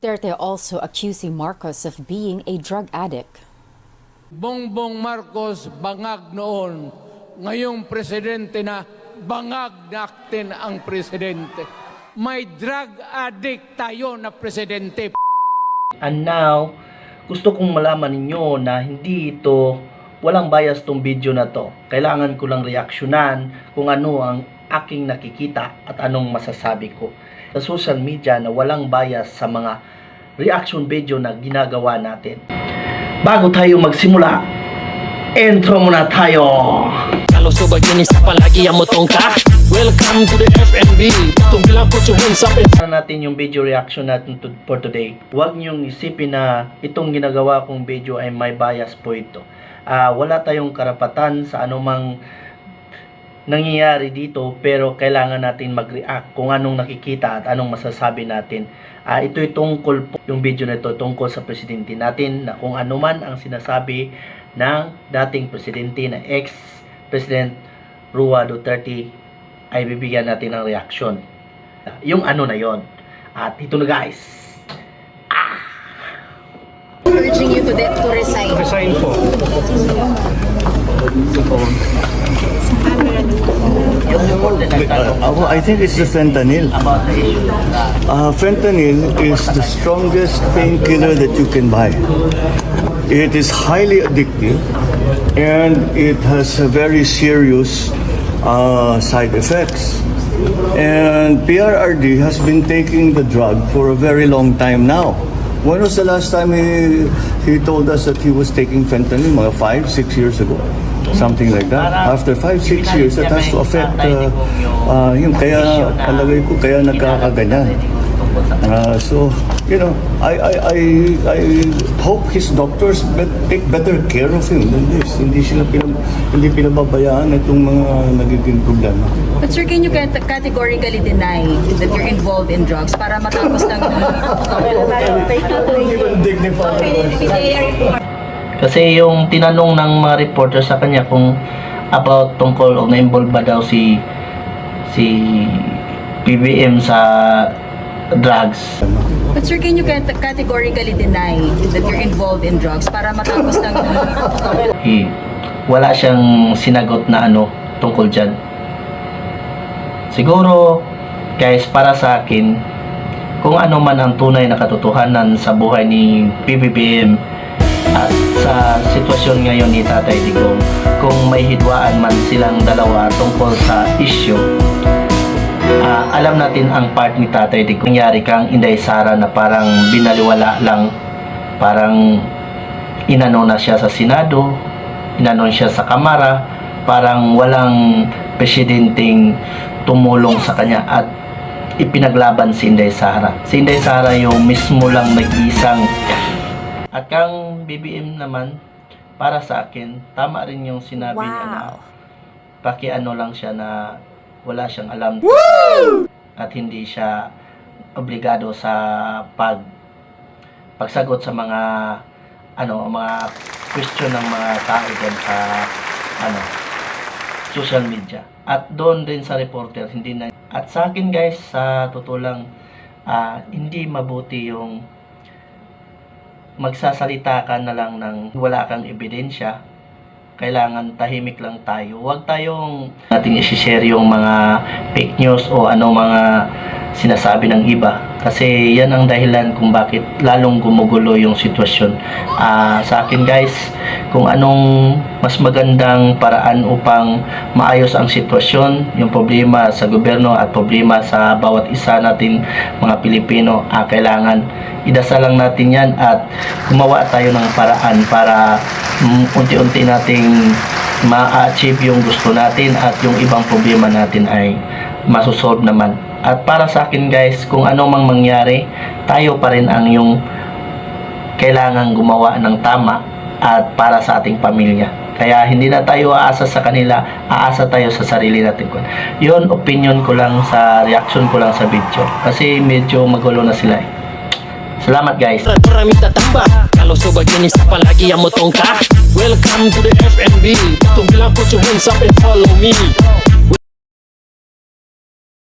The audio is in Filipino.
Duterte also accusing Marcos of being a drug addict. Bongbong Marcos bangag noon. Ngayong presidente na bangag natin ang presidente. May drug addict tayo na presidente. And now, gusto kong malaman ninyo na hindi ito, walang bias tong video na to. Kailangan ko lang reaksyonan kung ano ang aking nakikita at anong masasabi ko. Sa social media na walang bias sa mga reaction video na ginagawa natin. Bago tayo magsimula, intro muna tayo! Kalau sobat jenis apa lagi yang mau tongkar Welcome to the FNB Tung bilang put your hands up and na natin yung video reaction natin to, for today. Huwag niyong isipin na itong ginagawa kong video ay may bias po ito. Ah, wala tayong karapatan sa anumang nangyayari dito pero kailangan natin mag-react kung anong nakikita at anong masasabi natin. Ah, ito'y tungkol po yung video na ito tungkol sa presidente natin na kung ano man ang sinasabi ng dating presidente na ex-president Rua Duterte ay bibigyan natin ng reaksyon. Yung ano na yon. At ito na guys. urging you to, de- to resign. Resign po. Uh, I think it's the fentanyl. about the Uh, fentanyl is the strongest painkiller that you can buy. It is highly addictive and it has a very serious uh, side effects. And PRRD has been taking the drug for a very long time now. When was the last time he he told us that he was taking fentanyl? Mga five, six years ago, something like that. After five, six years, that has to affect uh, uh, yung kaya palagay ko kaya nagkakaganyan. Uh, so, you know, I, I, I, I hope his doctors bet, take better care of him than this. Hindi sila pinab, hindi pinababayaan itong mga nagiging problema. But sir, can you cat- categorically deny that you're involved in drugs para matapos ng... Kasi yung tinanong ng mga reporter sa kanya kung about tungkol o na-involve ba daw si si PBM sa drugs. But sir, can you cat- categorically deny that you're involved in drugs para matapos ng... Eh, wala siyang sinagot na ano tungkol dyan. Siguro, guys, para sa akin, kung ano man ang tunay na katotohanan sa buhay ni PBBM at sa sitwasyon ngayon ni Tatay Digong, kung may hidwaan man silang dalawa tungkol sa ah, alam natin ang part ni Tatay Digong. Nangyari kang Inday Sara na parang binaliwala lang, parang inano na siya sa Senado, inano siya sa Kamara, parang walang presidenteng tumulong sa kanya at ipinaglaban si Inday Sara. Si Inday Sara yung mismo lang nag-isang at kang BBM naman, para sa akin, tama rin yung sinabi niya na pakiano lang siya na wala siyang alam. At hindi siya obligado sa pag pagsagot sa mga ano mga question ng mga tao dyan sa ano social media. At doon din sa reporter hindi na at sa akin guys sa totoo lang ah, hindi mabuti yung magsasalita ka na lang ng wala kang ebidensya kailangan tahimik lang tayo. Huwag tayong nating i-share yung mga fake news o ano mga sinasabi ng iba. Kasi yan ang dahilan kung bakit lalong gumugulo yung sitwasyon. Ah, sa akin guys, kung anong mas magandang paraan upang maayos ang sitwasyon, yung problema sa gobyerno at problema sa bawat isa natin mga Pilipino, ah, kailangan idasal lang natin yan at gumawa tayo ng paraan para unti-unti nating ma-achieve yung gusto natin at yung ibang problema natin ay masosolve naman. At para sa akin guys, kung ano mang mangyari, tayo pa rin ang yung kailangan gumawa ng tama at para sa ating pamilya. Kaya hindi na tayo aasa sa kanila, aasa tayo sa sarili natin. Yun, opinion ko lang sa reaction ko lang sa video. Kasi medyo magulo na sila eh. Salamat guys. Marami tatambah Kalau sobat jenis apa lagi yang mau tongkar Welcome to the FNB Tung bilang put your hands up and follow me